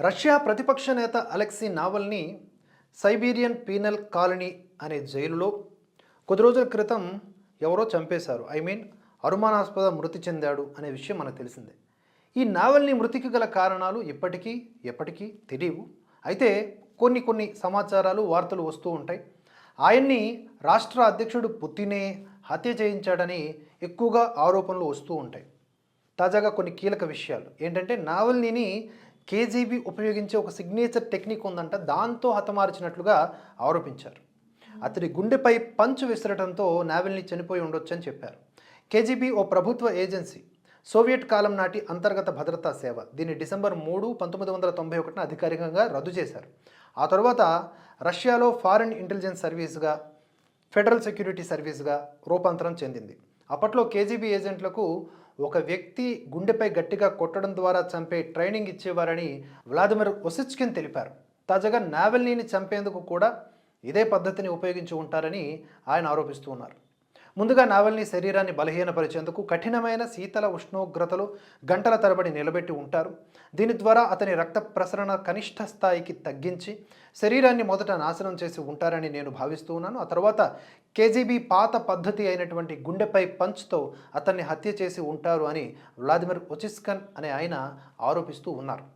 Russia ప్రతిపక్ష నేత Alexei Navalny Siberian penal colony అనే జైలులో కొద్ది రోజుల క్రితం ఎవరో చంపేశారు. ఐ మీన్ అనుమానాస్పద మృతి చెందాడు అనే విషయం మనకు తెలిసిందే. ఈ నావల్ని మృతికి గల కారణాలు ఇప్పటికీ ఎప్పటికీ తెలియవు అయితే కొన్ని కొన్ని సమాచారాలు వార్తలు వస్తూ ఉంటాయి. ఆయన్ని రాష్ట్ర అధ్యక్షుడు పుతినే హత్య చేయించాడని ఎక్కువగా ఆరోపణలు వస్తూ ఉంటాయి. తాజాగా కొన్ని కీలక విషయాలు. ఏంటంటే నావల్నీని కేజీబీ ఉపయోగించే ఒక సిగ్నేచర్ టెక్నిక్ ఉందంట. దాంతో హతమార్చినట్లుగా ఆరోపించారు. అతడి గుండెపై పంచు విసరటంతో నావెల్ని చనిపోయి ఉండొచ్చని చెప్పారు. కేజీబీ ఓ ప్రభుత్వ ఏజెన్సీ సోవియట్ కాలం నాటి అంతర్గత భద్రతా సేవ దీన్ని డిసెంబర్ మూడు పంతొమ్మిది వందల తొంభై ఒకటిన అధికారికంగా రద్దు చేశారు. ఆ తర్వాత రష్యాలో ఫారిన్ ఇంటెలిజెన్స్ సర్వీస్గా ఫెడరల్ సెక్యూరిటీ సర్వీస్గా రూపాంతరం చెందింది. అప్పట్లో కేజీబీ ఏజెంట్లకు ఒక వ్యక్తి గుండెపై గట్టిగా కొట్టడం ద్వారా చంపే ట్రైనింగ్ ఇచ్చేవారని వ్లాదిమిర్ ఒసిచ్కిన్ తెలిపారు. తాజాగా నావెల్నీని చంపేందుకు కూడా ఇదే పద్ధతిని ఉపయోగించి ఉంటారని ఆయన ఆరోపిస్తూ ఉన్నారు. ముందుగా నావల్ని శరీరాన్ని బలహీనపరిచేందుకు కఠినమైన శీతల ఉష్ణోగ్రతలు గంటల తరబడి నిలబెట్టి ఉంటారు. దీని ద్వారా అతని రక్త ప్రసరణ కనిష్ట స్థాయికి తగ్గించి శరీరాన్ని మొదట నాశనం చేసి ఉంటారని నేను భావిస్తూ ఉన్నాను. ఆ తర్వాత కేజీబీ పాత పద్ధతి అయినటువంటి గుండెపై పంచ్తో అతన్ని హత్య చేసి ఉంటారు అని వ్లాదిమిర్ ఒచిస్కన్ అనే ఆయన ఆరోపిస్తూ ఉన్నారు.